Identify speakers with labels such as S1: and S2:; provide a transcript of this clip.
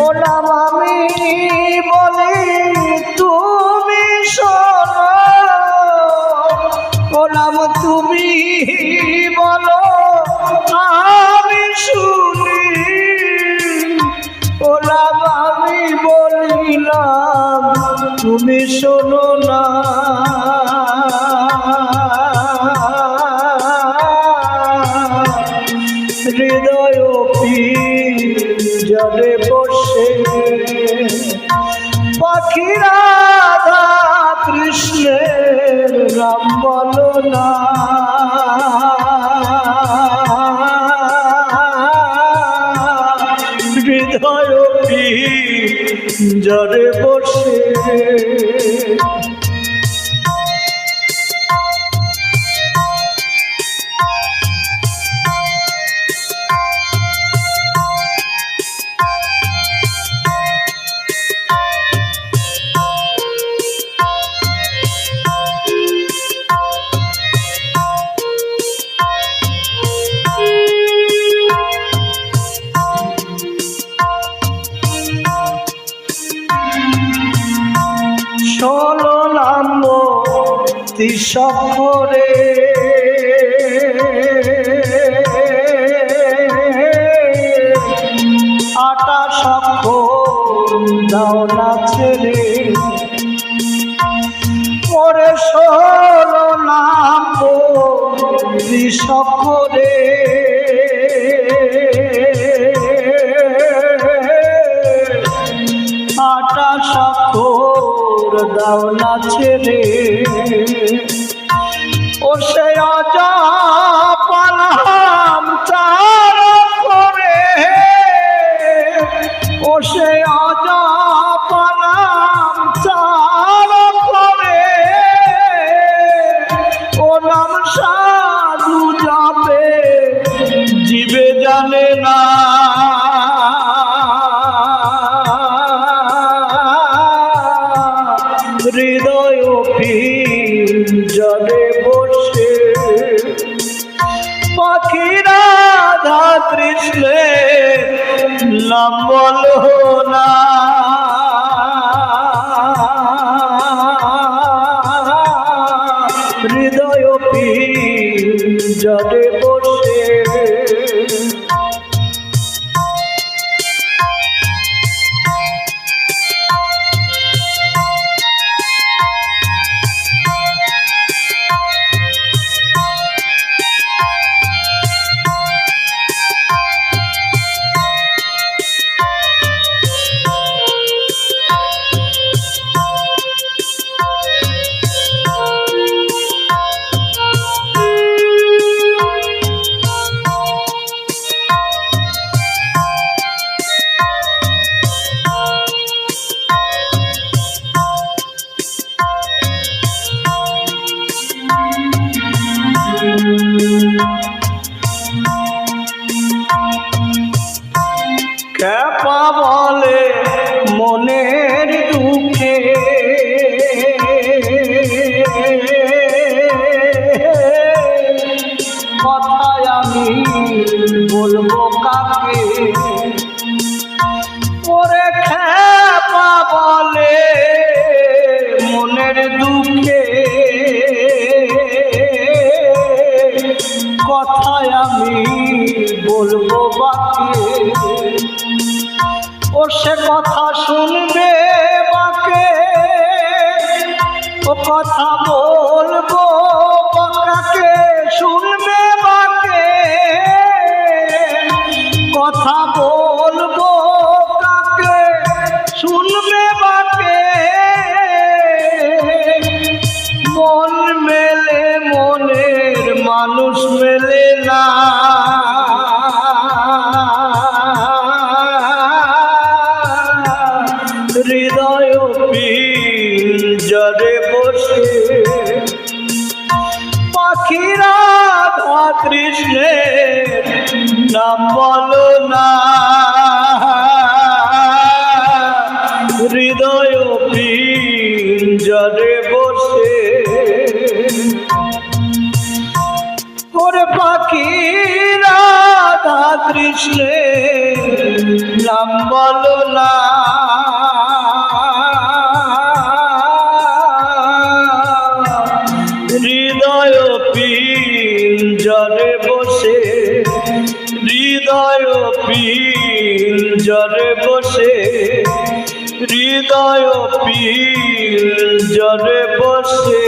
S1: ওলাম আমি বলি, তুমি শোনো। ওলাম তুমি বলো, আমি শুনি। ওলাম আমি বলিলাম, তুমি শোনো না। বসে। পাখিরা রাধা কৃষ্ণের রাম বলো না। হৃদয় জলে বসে। তিসরে আটা সক্ষ দাও না ছেড়ে। পরে সরো নাম তিসরে দাও না ছেড়ে। ও সে রাজা করে ও সে অজাপালাম খ্যাপা বলে মনের দুঃখে। কথায় আমি বলব কাকে? কথা শুনবে বাকে ও কথা বলব বাকাকে শুনবে বাকে কথা বলব কাকে, শুনবে বাকে মন মেলে, মনের মানুষ মেলে না। হৃদয় জরে বসে। পাখিরা কৃষ্ণের নাম বলো না। হৃদয় জরে বসে। ওরে পাখি রাধা কৃষ্ণের নাম বলো হৃদয় পিঞ্জরে বসে হৃদয় পিঞ্জরে বসে।